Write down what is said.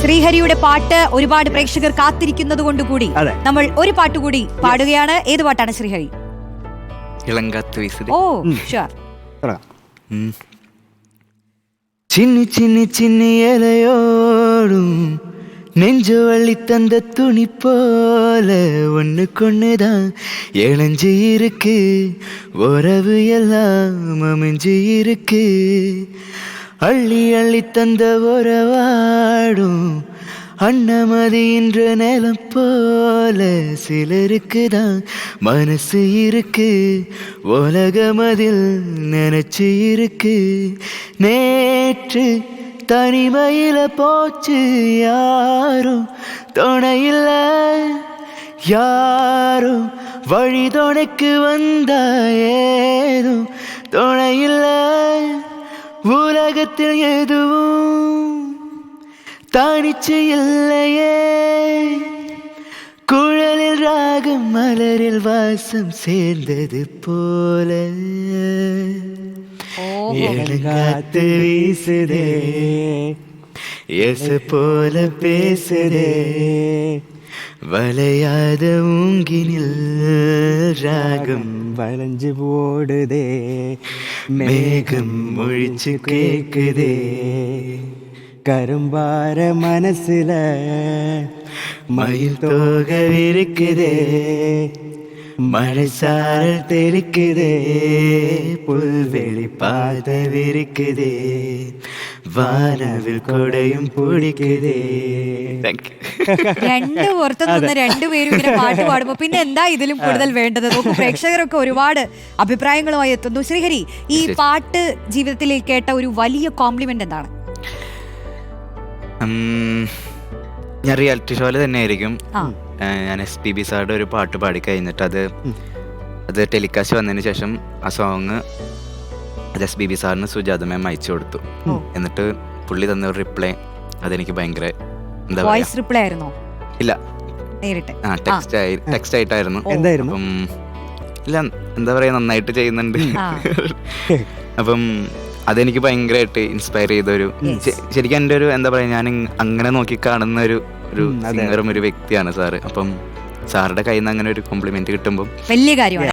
ശ്രീഹരിയുടെ പാട്ട് ഒരുപാട് പ്രേക്ഷകർ കാത്തിരിക്കുന്നത് കൊണ്ടുകൂടി അതെ. നമ്മൾ ഒരു പാട്ട് കൂടി പാടുകയാണ് ഏത് പാട്ടാണ് ശ്രീഹരി ഇളങ്കാത്ത വയസ്സിൽ ഓ ഷുവർ തുടങ്ങാം ചിന്നി ചിന്നി ചിന്നി இலையோடும் நெஞ்சு வள்ளி தந்த துணி போல ஒண்ணு கொண்ணுதான் இழஞ்சு இருக்கு உறவு எல்லாம் அமைஞ்சு இருக்கு அள்ளி அள்ளி தந்த உறவாடும் அன்னமதி என்ற நிலம் போல சிலருக்கு தான் மனசு இருக்கு. உலகமதில் நினைச்சு இருக்கு. நேற்று தனிமையில போச்சு யாரும் துணையில்ல. யாரும் வழி துணைக்கு வந்தா ஏதும் துணையில்லை. உலகத்தில் எதுவும் தனிச்சு இல்லையே. குழலில் ராகம் மலரில் வாசம் சேர்ந்தது போல. இளங்காத்து வீசுதே. எச போல பேசுதே. வளையாத ஊங்கினில் ராகம் வளைஞ்சு போடுதே. மேகம் முழிச்சு கேக்குதே. கரும்பார மனசுல மயில் தோக இருக்குதே மழை சாரல் தெளிக்குதே புல்வெளி பாத விரிக்குதே வானவில் கொடையும் பிடிக்குதே രണ്ട് പുറത്ത് നിന്ന് രണ്ടുപേരും ഇങ്ങനെ പാട്ട് പാടുമ്പോ പിന്നെ എന്താ ഇതിലും കൂടുതൽ വേണ്ടത് നോക്കൂ പ്രേക്ഷകരൊക്കെ ഒരുപാട് അഭിപ്രായങ്ങളുമായി എത്തുന്നു ശ്രീഹരി ഈ പാട്ട് ജീവിതത്തിൽ കേട്ട ഒരു വലിയ കോംപ്ലിമെന്റ് എന്താണ് ഞാൻ റിയാലിറ്റി ഷോയിൽ തന്നെ ആയിരിക്കും ആ ഞാൻ എസ് പി ബി സാറുടെ ഒരു പാട്ട് പാടി കഴിഞ്ഞിട്ട് അത് അത് ടെലികാസ്റ്റ് വന്നതിന് ശേഷം ആ സോങ് അത് എസ് ബി ബി സാറിന് സുജാത മാം അയച്ചു കൊടുത്തു. എന്നിട്ട് പുള്ളി തന്ന ഒരു റിപ്ലൈ അതെനിക്ക് ഭയങ്കര എന്താ പറയാ വോയിസ് റിപ്ലൈ ആയിരുന്നോ? ഇല്ല. നേരിട്ട്. ആ ടെക്സ്റ്റ് ആയി ടെക്സ്റ്റ് ആയിട്ടായിരുന്നു. എന്തായിരുന്നു? അപ്പം ഇല്ല എന്താ പറയാ നന്നായിട്ട് ചെയ്യുന്നുണ്ട്. അപ്പം അതെനിക്ക് ഭയങ്കരമായിട്ട് ഇൻസ്പയർ ചെയ്ത ഒരു ശരിക്കും എന്റെ ഒരു എന്താ പറയാ ഞാൻ അങ്ങനെ നോക്കി കാണുന്ന ഒരു ഒരു സിംഗറും ഒരു വ്യക്തിയാണ് സാറ്. അപ്പം സാറുടെ കയ്യിൽ നിന്ന് അങ്ങനെ ഒരു കോംപ്ലിമെന്റ് കിട്ടുമ്പോൾ വലിയ കാര്യമാണ്.